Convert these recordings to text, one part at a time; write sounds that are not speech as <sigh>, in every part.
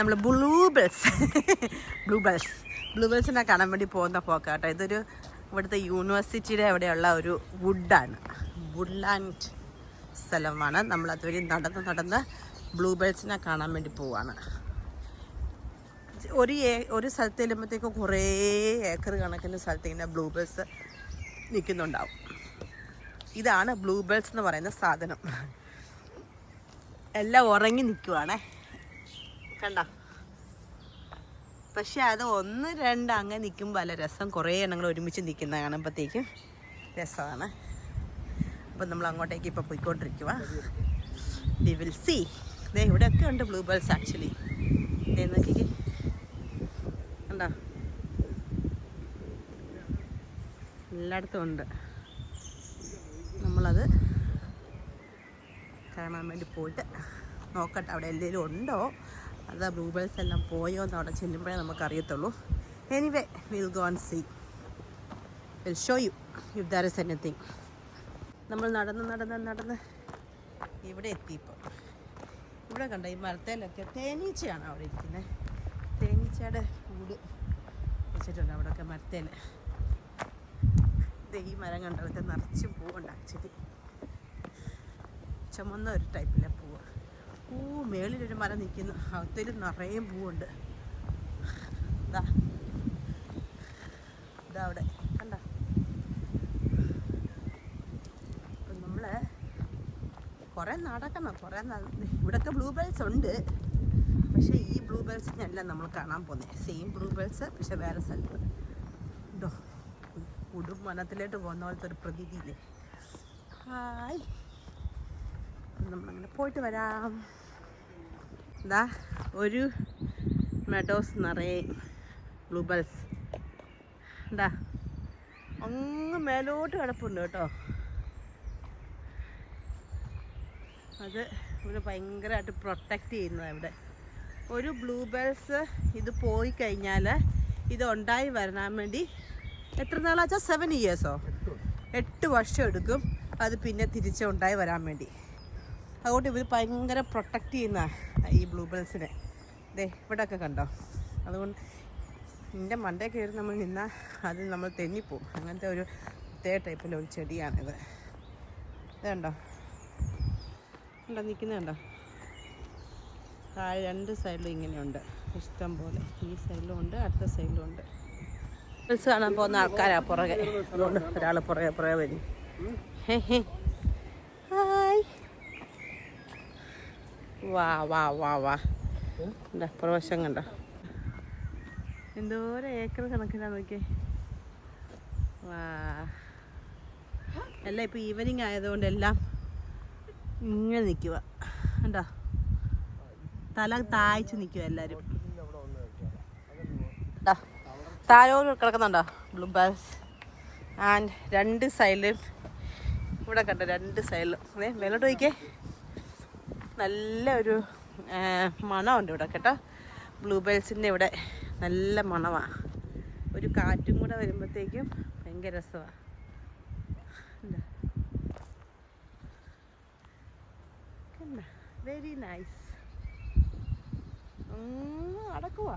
നമ്മൾ bluebells bluebells ബ്ലൂബെൽസിനെ കാണാൻ വേണ്ടി പോകുന്ന പോക്കാട്ടോ ഇതൊരു ഇവിടുത്തെ യൂണിവേഴ്സിറ്റിയുടെ അവിടെയുള്ള ഒരു വുഡാണ് വുഡ്ലാൻഡ് സ്ഥലമാണ്. നമ്മൾ അതുവഴി നടന്ന് നടന്ന് ബ്ലൂബെൽസിനെ കാണാൻ വേണ്ടി പോവാണ്. ഒരു ഒരു സ്ഥലത്ത് ചെല്ലുമ്പോഴത്തേക്ക് കുറേ ഏക്കർ കണക്കിന് സ്ഥലത്ത് ഇങ്ങനെ ബ്ലൂബെൽസ് നിൽക്കുന്നുണ്ടാവും. ഇതാണ് ബ്ലൂബെൽസ് എന്ന് പറയുന്ന സാധനം. എല്ലാം ഉറങ്ങി നിൽക്കുവാണേ. കണ്ട? പക്ഷെ അത് ഒന്ന് രണ്ട് അങ്ങനെ നിൽക്കുമ്പോൾ അല്ല രസം കുറേ എണ്ണങ്ങൾ ഒരുമിച്ച് നിൽക്കുന്ന കാണുമ്പോഴത്തേക്കും രസമാണ്. അപ്പം നമ്മൾ അങ്ങോട്ടേക്ക് ഇപ്പോൾ പോയിക്കൊണ്ടിരിക്കുക വി വിൽ സി ഇതേ ഇവിടെയൊക്കെ ഉണ്ട് ബ്ലൂ ബേൾസ് ആക്ച്വലി ഇതേ നോക്കിക്ക്. കണ്ടോ? എല്ലായിടത്തും ഉണ്ട്. നമ്മളത് കാണാൻ വേണ്ടി പോയിട്ട് നോക്കട്ടെ അവിടെ എന്തെങ്കിലും ഉണ്ടോ? അത് ബ്ലൂബെൽസ് എല്ലാം പോയോ എന്ന് അവിടെ ചെല്ലുമ്പോഴേ നമുക്ക് അറിയത്തുള്ളൂ anyway will go and see will show you if there is anything നമ്മൾ നടന്ന് നടന്ന് നടന്ന് ഇവിടെ എത്തിയപ്പോൾ ഇവിടെ കണ്ട ഈ മരത്തേലൊക്കെ തേനീച്ചയാണ് അവിടെ ഇരിക്കുന്നത് തേനീച്ചയുടെ കൂട് വെച്ചിട്ടുണ്ട് അവിടെയൊക്കെ മരത്തേൽ ഈ മരം കണ്ടതൊക്കെ നിറച്ച് പൂവുണ്ട് ആക്ച്വലി ചുമന്ന ഒരു ടൈപ്പിലെ പൂവ് പൂ മേളിലൊരു മരം നിൽക്കുന്നു അകത്തിൽ നിറയെ പൂവുണ്ട്. ഇതാ ഇതാ അവിടെ. കണ്ട? നമ്മൾ കുറേ നടക്കണം. കുറേ ഇവിടൊക്കെ ബ്ലൂ ബെൽസ് ഉണ്ട്. പക്ഷേ ഈ ബ്ലൂ ബെൽസിനല്ല നമ്മൾ കാണാൻ പോകുന്നത് സെയിം ബ്ലൂ ബെൽസ് പക്ഷെ വേറെ സ്ഥലത്ത്. ഉണ്ടോ ഉടും വനത്തിലോട്ട് പോകുന്ന പോലത്തെ ഒരു പ്രതീതിയില്ലേ? ഹായ്. നമ്മളങ്ങനെ പോയിട്ട് വരാം. എന്താ ഒരു മെഡോസ് നിറയെ ബ്ലൂബൽസ് എന്താ അങ്ങ് മേലോട്ട് കിടപ്പുണ്ട് കേട്ടോ. അത് ഇവിടെ ഭയങ്കരമായിട്ട് പ്രൊട്ടക്റ്റ് ചെയ്യുന്നതാണ് ഇവിടെ. ഒരു ബ്ലൂബെൽസ് ഇത് പോയി കഴിഞ്ഞാൽ ഇത് ഉണ്ടായി വരാൻ വേണ്ടി എത്ര നാളാച്ചാൽ സെവൻ ഇയേഴ്സോ എട്ട് വർഷം എടുക്കും. അത് പിന്നെ തിരിച്ച് ഉണ്ടായി വരാൻ വേണ്ടി. അതുകൊണ്ട് ഇവർ ഭയങ്കര പ്രൊട്ടക്റ്റ് ചെയ്യുന്ന ഈ ബ്ലൂബെൽസിനെ ദേ ഇവിടെയൊക്കെ കണ്ടോ? അതുകൊണ്ട് ഇതിന്റെ മണ്ടേ കയറി നമ്മൾ നിന്നാൽ അത് നമ്മൾ തെന്നിപ്പോവും. അങ്ങനത്തെ ഒരു പ്രത്യേക ടൈപ്പിലെ ഒരു ചെടിയാണിത് ഇത്. കണ്ടോ? ഉണ്ടോ നിൽക്കുന്നുണ്ടോ താഴെ രണ്ട് സൈഡിലും ഇങ്ങനെയുണ്ട് ഇഷ്ടം പോലെ. ഈ സൈഡിലും ഉണ്ട് അടുത്ത സൈഡിലും ഉണ്ട്. ഹിൽസ് കാണാൻ പോകുന്ന ആൾക്കാരാ പുറകെ. ഒരാൾ പുറകെ പുറകെ വരും. ഹേ ഹേ ഹായ് വാ വാ വാ വാ. എന്താ പ്രവശം കണ്ടോ? എന്തോരം ഏക്കർ കണക്കിനാ നോക്കിയേ. വാ. എല്ലാം ഇപ്പോൾ ഈവനിങ് ആയതുകൊണ്ട് എല്ലാം ഇങ്ങനെ നിൽക്കുക കണ്ടോ? തല താഴ്ച നിൽക്കുക എല്ലാവരും താഴോട് കിടക്കുന്നുണ്ടോ? ബ്ലൂ ബാസ് ആൻഡ് രണ്ട് സൈഡിലും ഇവിടെ കണ്ടോ രണ്ട് സൈഡിലും. അതെ മേലോട്ട് നോക്കിയേ. നല്ല ഒരു മണമുണ്ട് ഇവിടെ കേട്ടോ. ബ്ലൂബെൽസിന്റെ ഇവിടെ നല്ല മണമാണ് ഒരു കാറ്റും കൂടെ വരുമ്പോഴത്തേക്കും ഭയങ്കര രസമാണ് വെരി നൈസ് അടക്കുവാ.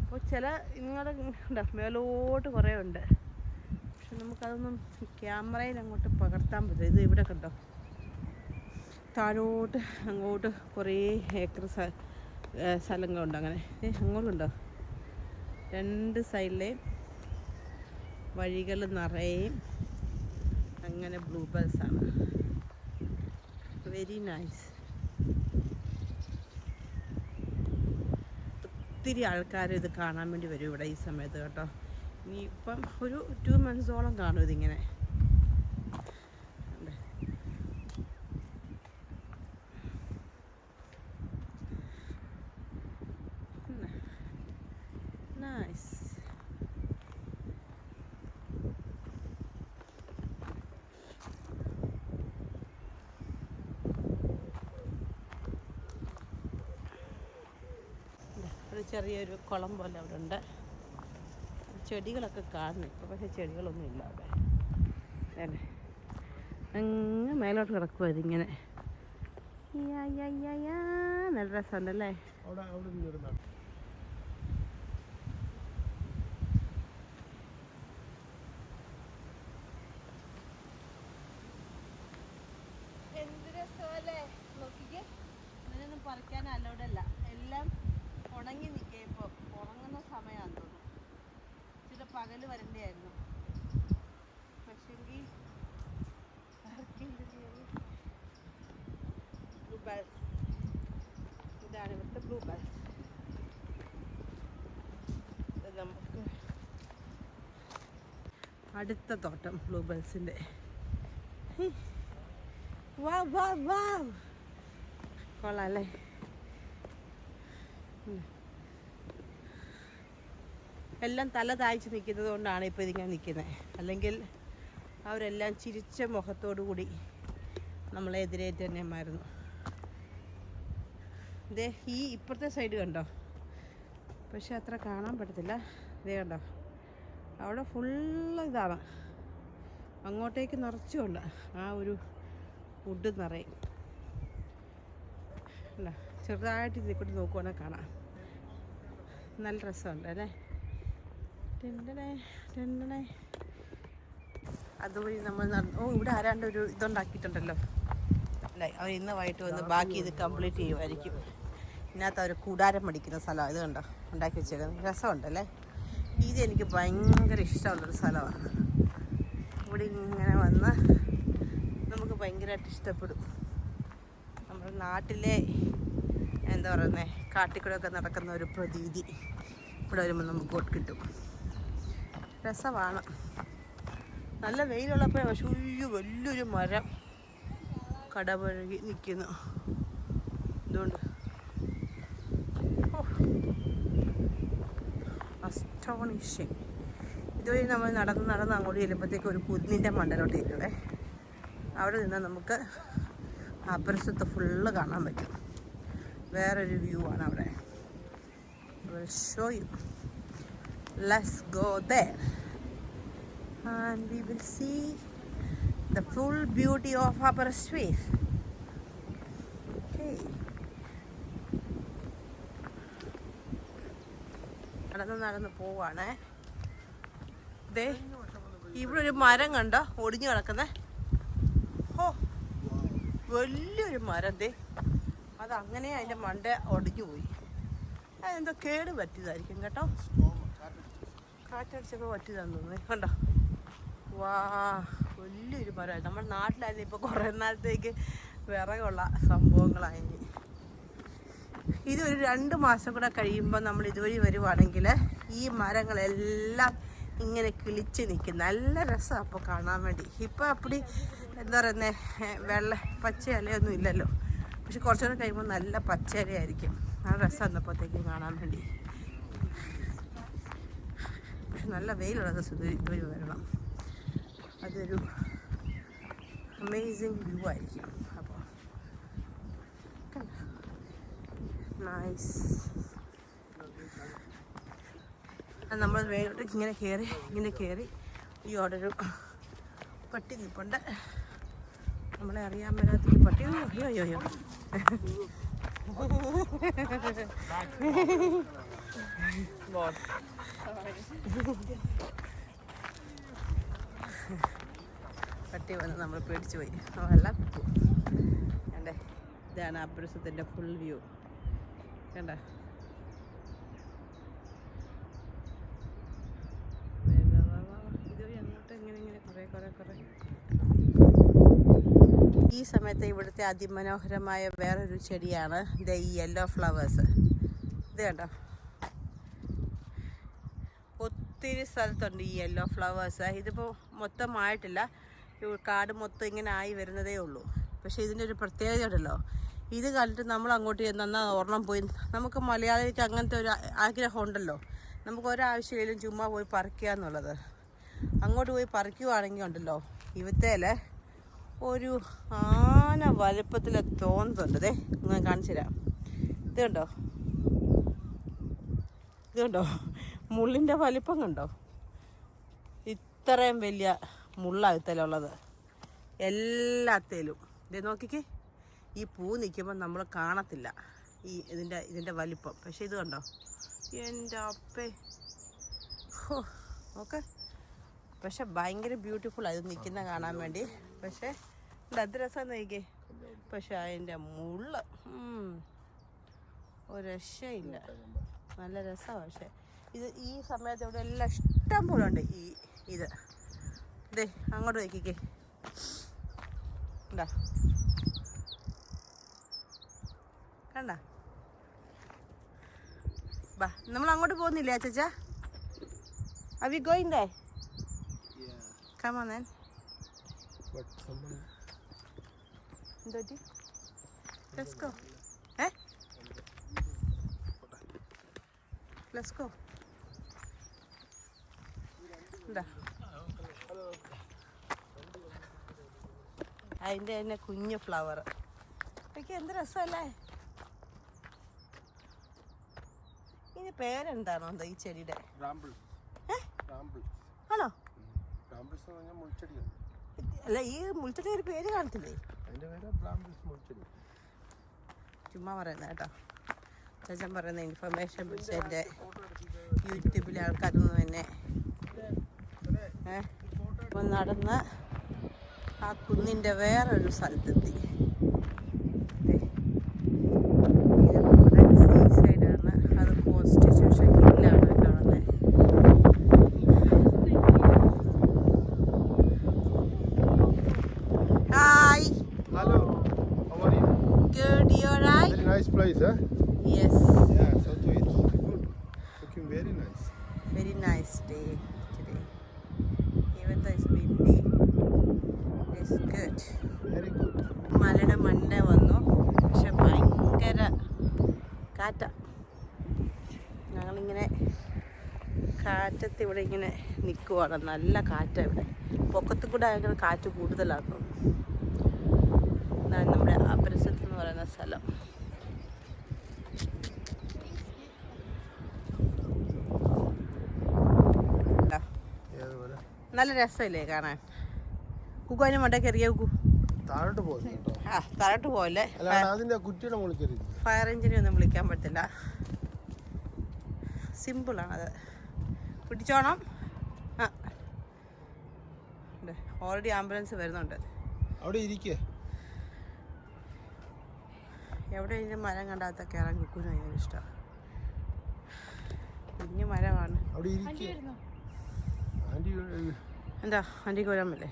അപ്പോൾ ചില ഇങ്ങോട്ട് ഉണ്ടോ മേലോട്ട് കുറേ ഉണ്ട്. പക്ഷെ നമുക്കതൊന്നും ക്യാമറയിൽ അങ്ങോട്ട് പകർത്താൻ പറ്റും ഇത് ഇവിടെ കണ്ടോ? താഴോട്ട് അങ്ങോട്ട് കുറേ ഏക്കർ സ്ഥ- സ്ഥലങ്ങളുണ്ട് അങ്ങനെ. ഏ അങ്ങോട്ടുണ്ടോ? രണ്ട് സൈഡിലെ വഴികൾ നിറയെ അങ്ങനെ ബ്ലൂ ആണ്. Very nice. ഒത്തിരി ആൾക്കാർ ഇത് കാണാൻ വേണ്ടി വരും ഇവിടെ ഈ സമയത്ത് കേട്ടോ. ഇനിയിപ്പം ഒരു ടു മന്ത്സോളം കാണും ഇതിങ്ങനെ ഉണ്ട്. നൈസ് ഒരു ചെറിയൊരു കുളം പോലെ അവിടെ ഉണ്ട് ചെടികളൊക്കെ കാണുന്നു. ഇപ്പോൾ പക്ഷേ ചെടികളൊന്നും ഇല്ല അവിടെ അല്ലേ? അങ്ങ് മേലോട്ട് കിടക്കുക ഇതിങ്ങനെ. നല്ല രസമുണ്ടല്ലേ അവിടെ അവിടെ നിന്ന് വരുന്ന എന്ത് രസമല്ലേ നോക്കിക്കേ ഇതിനൊന്നും പറിക്കാൻ അലോഡല്ല എല്ലാം ഉണങ്ങി നിൽക്കുക ഇപ്പോൾ ഉണങ്ങുന്ന സമയമാണെന്ന് തോന്നുന്നു ഇച്ചിരി പകൽ വരണ്ടായിരുന്നു പക്ഷെങ്കിൽ ബ്ലൂ ബേൾസ് ഇതാണ് ഇവിടുത്തെ ബ്ലൂ ബേൾസ് നമുക്ക് അടുത്ത തോട്ടം ബ്ലൂ ബേൾസിന്റെ വാ വാ വാ. കൊള്ളാല്ലേ ഉം. എല്ലാം തല താഴ്ച നിൽക്കുന്നത് കൊണ്ടാണ് ഇപ്പോൾ ഇതിങ്ങനെ നിൽക്കുന്നത്. അല്ലെങ്കിൽ അവരെല്ലാം ചിരിച്ച മുഖത്തോടു കൂടി നമ്മളെ എതിരേറ്റ് തന്നെയായിരുന്നു ഇതേ ഈ ഇപ്പുറത്തെ സൈഡ് കണ്ടോ? പക്ഷെ അത്ര കാണാൻ പറ്റത്തില്ല. ഇതേ കണ്ടോ? അവിടെ ഫുള്ള് ഇതാണ്. അങ്ങോട്ടേക്ക് നിറച്ചുകൊണ്ട് ആ ഒരു വുഡ് നിറയും. ചെറുതായിട്ട് ഇതിൽ കൂടി നോക്കുവാണെങ്കിൽ കാണാം. നല്ല രസമുണ്ട് അല്ലേ? അതുവഴി നമ്മൾ നടന്ന് ഓ ഇവിടെ ആരാണ്ട് ഒരു ഇതുണ്ടാക്കിയിട്ടുണ്ടല്ലോ. അല്ലേ അവർ ഇന്ന് വൈകിട്ട് വന്ന് ബാക്കി ഇത് കംപ്ലീറ്റ് ചെയ്യുമായിരിക്കും. ഇതിനകത്ത് അവർ കൂടാരം പഠിക്കുന്ന സ്ഥലമാണ് ഇത് കണ്ടോ? ഉണ്ടാക്കി വെച്ചേക്കുന്നത്. രസമുണ്ടല്ലേ? ഇത് എനിക്ക് ഭയങ്കര ഇഷ്ടമുള്ളൊരു സ്ഥലമാണ്. ഇവിടെ ഇങ്ങനെ വന്ന് നമുക്ക് ഭയങ്കരമായിട്ട് ഇഷ്ടപ്പെടും. നമ്മുടെ നാട്ടിലെ എന്താ പറയുന്നത് കാട്ടിക്കൂടെയൊക്കെ നടക്കുന്ന ഒരു പ്രതീതി. ഇവിടെ വരുമ്പോൾ നമുക്ക് കിട്ടും. രസമാണ്. നല്ല വെയിലുള്ളപ്പോൾ പക്ഷേ ഉയ്യോ വലിയൊരു മരം കടപഴകി നിൽക്കുന്നു ഇതുകൊണ്ട്. അസ്റ്റോണിഷിങ് ഇതുവഴി നമ്മൾ നടന്ന് നടന്ന് അങ്ങോട്ട് ചെല്ലുമ്പോഴത്തേക്ക് ഒരു കുന്നിന്റെ മണ്ടലോട്ട് ചെല്ലുവേ അവിടെ നിന്ന് നമുക്ക് അപ്പുറത്ത് ഫുള്ള് കാണാൻ പറ്റും. വേറൊരു വ്യൂ ആണ് അവിടെ. Show you. Let's go there. And we will see the full beauty of upper Aberystwyth. Okay. നടന്ന് നടന്ന് പോവാണേ. ദേ ഇവിടെ ഒരു മരം കണ്ടോ? ഒടിഞ്ഞു കിടക്കുന്നേ. ഓ വലിയൊരു മരം ദേ. അതങ്ങനെ അതിന്റെ മണ്ട ഒടിഞ്ഞു പോയി. അതെന്തോ കേട് പറ്റിയതായിരിക്കും കേട്ടോ. കാറ്റടിച്ചപ്പോൾ പറ്റി തന്നു. കണ്ടോ? വാ വലിയൊരു മരമായി. നമ്മുടെ നാട്ടിലായിരുന്നു ഇപ്പോൾ കുറേ നാളത്തേക്ക് വിറകുള്ള സംഭവങ്ങളായി. ഇതൊരു രണ്ട് മാസം കൂടെ കഴിയുമ്പോൾ നമ്മൾ ഇതുവഴി വരുവാണെങ്കിൽ ഈ മരങ്ങളെല്ലാം ഇങ്ങനെ കിളിച്ച് നിൽക്കും. നല്ല രസമാണ് അപ്പോൾ കാണാൻ വേണ്ടി. ഇപ്പോൾ അപ്പടി എന്താ പറയുന്നത് വെള്ള പച്ച ഇലയൊന്നും ഇല്ലല്ലോ. പക്ഷെ കുറച്ചുകൂടെ കഴിയുമ്പോൾ നല്ല പച്ച ഇലയായിരിക്കും ആ രസം എന്നപ്പോഴത്തേക്കും കാണാൻ വേണ്ടി. നല്ല വെയിലുള്ള ദിവസം ഇത് ഇതുവഴി വരണം. അതൊരു അമേസിങ് വ്യൂ ആയിരിക്കും. അപ്പോൾ നൈസ് നമ്മൾ മേലോട്ട് ഇങ്ങനെ കയറി ഇങ്ങനെ കയറി ഈ ഓടൊരു പട്ടി നിൽപ്പുണ്ട് നമ്മളെ അറിയാൻ മേലാത്തൊരു പട്ടി. അയ്യോ അയ്യോ അയ്യോ. <laughs> പട്ടി വന്ന് നമ്മൾ പേടിച്ചു പോയി. നമ്മളെല്ലാം കണ്ടേ? ഇതാണ് അബ്രസത്തിന്റെ ഫുൾ വ്യൂ കണ്ട? ഈ സമയത്ത് ഇവിടുത്തെ അതിമനോഹരമായ വേറൊരു ചെടിയാണ് ദ ഈ യെല്ലോ ഫ്ലവേഴ്സ് ഇത് കണ്ടോ ഒത്തിരി സ്ഥലത്തുണ്ട് ഈ യെല്ലോ ഫ്ലവേഴ്സ് ഇതിപ്പോൾ മൊത്തമായിട്ടില്ല കാട് മൊത്തം ഇങ്ങനെ ആയി വരുന്നതേ ഉള്ളൂ. പക്ഷേ ഇതിന്റെ ഒരു പ്രത്യേകത ഉണ്ടല്ലോ. ഇത് കണ്ടിട്ട് നമ്മൾ അങ്ങോട്ട് ചെന്നാൽ ഓർണം പോയി. നമുക്ക് മലയാളിക്ക് അങ്ങനത്തെ ഒരു ആഗ്രഹം ഉണ്ടല്ലോ. നമുക്ക് ഒരാവശ്യമില്ലും ചുമ്മാ പോയി പറിക്കുക എന്നുള്ളത്. അങ്ങോട്ട് പോയി പറിക്കുവാണെങ്കിൽ ഉണ്ടല്ലോ ഇവത്തേലെ ഒരു ആന വലുപ്പത്തിലെ തോന്നുന്നുണ്ട് ദേ ഞാൻ കാണിച്ചു തരാം ഇത് കണ്ടോ? ഇത് കണ്ടോ? മുള്ളിന്റെ വലിപ്പം കണ്ടോ? ഇത്രയും വലിയ മുള്ളാകത്തലുള്ളത് എല്ലാത്തേലും. ഇത് നോക്കിക്കേ. ഈ പൂ നിൽക്കുമ്പോൾ നമ്മൾ കാണത്തില്ല. ഈ ഇതിന്റെ ഇതിന്റെ വലിപ്പം. പക്ഷെ ഇത് കണ്ടോ? എന്റെ അപ്പേ. ഹോ ഓക്കെ പക്ഷെ ഭയങ്കര ബ്യൂട്ടിഫുൾ അത് നിൽക്കുന്ന കാണാൻ വേണ്ടി. പക്ഷേ അത് രസം നോക്കിക്കേ. പക്ഷെ അതിന്റെ മുള്ള ഒരു രക്ഷയില്ല. നല്ല രസമാണ് പക്ഷെ. ഇത് ഈ സമയത്ത് ഇവിടെ എല്ലാം ഇഷ്ടം പോലെ ഉണ്ട് ഈ ഇത് ദേ അങ്ങോട്ട് നോക്കിക്കേ എന്താ കണ്ട ബാ നമ്മൾ അങ്ങോട്ട് പോകുന്നില്ലേ അച്ചാ Are we going there? Yeah, Come on then. but someone എന്തോറ്റി Let's go. Eh? Let's go. എന്താ അതിന്റെ തന്നെ കുഞ്ഞു ഫ്ലവർ ഒക്കെ എന്ത് രസമല്ലേ? ഇതിന് പേരെന്താണോ എന്താ ഈ ചെടിയുടെ. ആണോ? അല്ല ഈ മുൾച്ചെടി ഒരു പേര് കാണത്തില്ലേ? ചുമ്മാ പറയുന്നത് കേട്ടോ. ചേച്ചൻ പറയുന്ന ഇൻഫർമേഷൻ പിടിച്ച് എന്റെ യൂട്യൂബിലെ ആൾക്കാരൊന്നും തന്നെ നടന്ന് ആ കുന്നിന്റെ വേറൊരു സ്ഥലത്തെത്തി place huh yes yeah so so it's good looking very nice Very nice day though it's windy, it's good. very good. മലയുടെ മണ്ട വന്നു. പക്ഷെ ഭയങ്കര കാറ്റ. ഞങ്ങളിങ്ങനെ കാറ്റത്ത് ഇവിടെ ഇങ്ങനെ നിൽക്കുവാണ് നല്ല കാറ്റ ഇവിടെ. പൊക്കത്ത് കൂടെ ഭയങ്കര കാറ്റ് കൂടുതലാണ് തോന്നുന്നു. നമ്മുടെ അപരസത്ത് എന്ന് പറയുന്ന സ്ഥലം ഇതാ. ഏതുപോലെ നല്ല രസമല്ലേ കാണാൻ. കുക്കു താഴോട്ട് പോകുന്നു കയറിയ ആ താഴോട്ട് പോകല്ലേ അല്ലാണ്ട് അതിന്റെ കുറ്റിയുടെ മുകളിൽ കയറി ഫയർ എഞ്ചിനെ ഒന്നും വിളിക്കാൻ പറ്റില്ല സിമ്പിളാണത് പിടിച്ചോണം. ആ. ഓൾറെഡി ആംബുലൻസ് വരുന്നുണ്ട്. അവിടെ ഇരിക്കേ. എവിടെയെങ്കിലും മരം കണ്ടാത്ത കയറാൻ കുക്കു ഭയങ്കര ഇഷ്ടമാണ് കുഞ്ഞു മരമാണ്. അവിടെ ഇരിക്കേ. ആന്റി എന്താ ആന്റിക്ക് വരാൻ പറ്റേ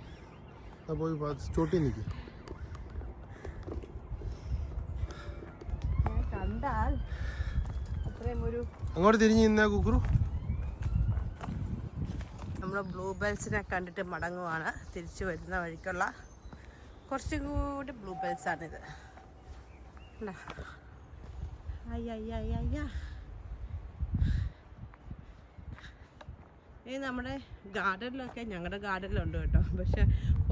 പോയി ചോട്ടി നിൽക്കും കണ്ടാൽ അത്രയും ഒരു അങ്ങോട്ട് തിരിഞ്ഞ് നിന്നാ കുക്കുറു? നമ്മൾ ബ്ലൂ ബെൽസിനെ കണ്ടിട്ട് മടങ്ങുവാണ്. തിരിച്ചു വരുന്ന വഴിക്കുള്ള കുറച്ചും കൂടി ബ്ലൂ ബെൽസാണിത്. കണ്ടോ? അയ്യ അയ്യ അയ്യ ഇത് നമ്മുടെ ഗാർഡനിലൊക്കെ ഞങ്ങളുടെ ഗാർഡനിലുണ്ട് കേട്ടോ. പക്ഷെ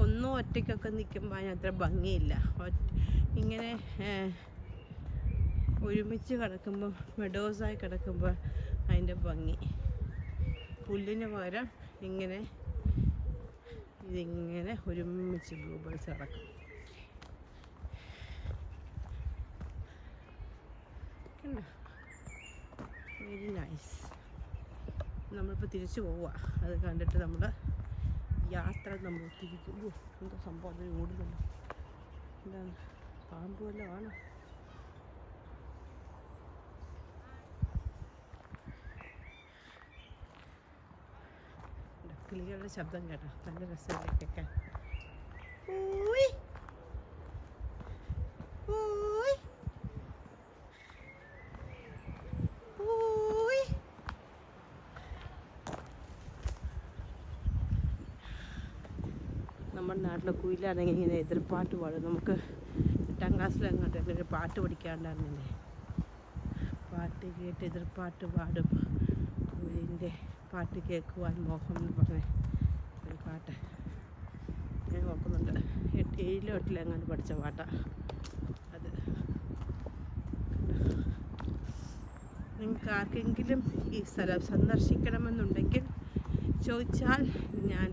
ഒന്നും ഒറ്റയ്ക്കൊക്കെ നിൽക്കുമ്പോൾ അത്ര ഭംഗിയില്ല. ഇങ്ങനെ ഒരുമിച്ച് കിടക്കുമ്പോൾ മെഡോസായി കിടക്കുമ്പോൾ അതിന്റെ ഭംഗി. പുല്ലിന് പകരം ഇങ്ങനെ ഇതിങ്ങനെ ഒരുമിച്ച് ബ്ലൂ ബേർഡ്സ് കിടക്കും വെരി നൈസ് നമ്മളിപ്പോൾ തിരിച്ചു പോവുക അത് കണ്ടിട്ട് നമ്മൾ യാത്ര നമ്മൾ തിരിക്കുമ്പോൾ എന്തോ സംഭവം? അത് ഓടുന്നുണ്ട് എന്താണ്? പാമ്പ് വല്ലതും ആണ്? കിളികളുടെ ശബ്ദം കേട്ടോ. നല്ല രസമല്ലേ കേൾക്കാൻ? നാട്ടിലെ കുയിലാണെങ്കിൽ ഇങ്ങനെ എതിർപ്പാട്ട് പാടും. നമുക്ക് എട്ടാം ക്ലാസ്സിലെങ്ങോട്ട് ഒരു പാട്ട് പഠിക്കാണ്ടായിരുന്നില്ലേ? പാട്ട് കേട്ട് എതിർപ്പാട്ട് പാടും. കുയിലിന്റെ പാട്ട് കേൾക്കുവാൻ മോഹം എന്ന് പറഞ്ഞ ഒരു പാട്ട് ഞാൻ ഓർക്കുന്നുണ്ട്. എട്ട് ഏഴിലോ എട്ടിലോ എങ്ങാണ്ട് പഠിച്ച പാട്ടാണ് അത്. നിങ്ങൾക്ക് ആർക്കെങ്കിലും ഈ സ്ഥലം സന്ദർശിക്കണമെന്നുണ്ടെങ്കിൽ ചോദിച്ചാൽ ഞാൻ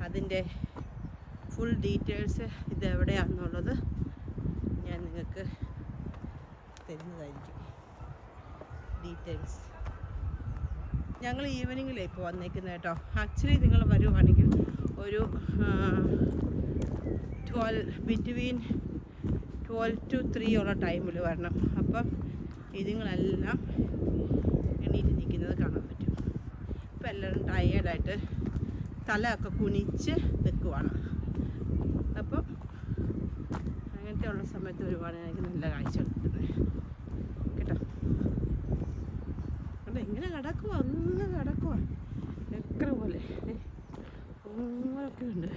അതിന്റെ ഫുൾ ഡീറ്റെയിൽസ് ഇത് എവിടെയാണെന്നുള്ളത് ഞാൻ നിങ്ങൾക്ക് തരുന്നതായിരിക്കും. ഡീറ്റെയിൽസ് ഞങ്ങൾ ഈവനിങ്ങിലേ ഇപ്പോൾ വന്നേക്കുന്നത് കേട്ടോ. ആക്ച്വലി നിങ്ങൾ വരുവാണെങ്കിൽ ഒരു twelve between twelve to three ഉള്ള ടൈമിൽ വരണം. അപ്പം ഇതുങ്ങളെല്ലാം എണീറ്റ് നിൽക്കുന്നത് കാണാൻ പറ്റും. ഇപ്പം എല്ലാവരും ടയേർഡായിട്ട് തലയൊക്കെ കുനിച്ച് നിൽക്കുവാണ്. വെട്ടമുള്ള സമയത്ത് വരുവാണെങ്കിൽ എനിക്ക് നല്ല കാഴ്ച കിട്ടുന്നത് കേട്ടോ? കണ്ടോ? ഇങ്ങനെ കിടക്കുവാ അങ്ങനെ കിടക്കുവാ എക്കറ പോലെ. അങ്ങനെയൊക്കെ ഉണ്ട്.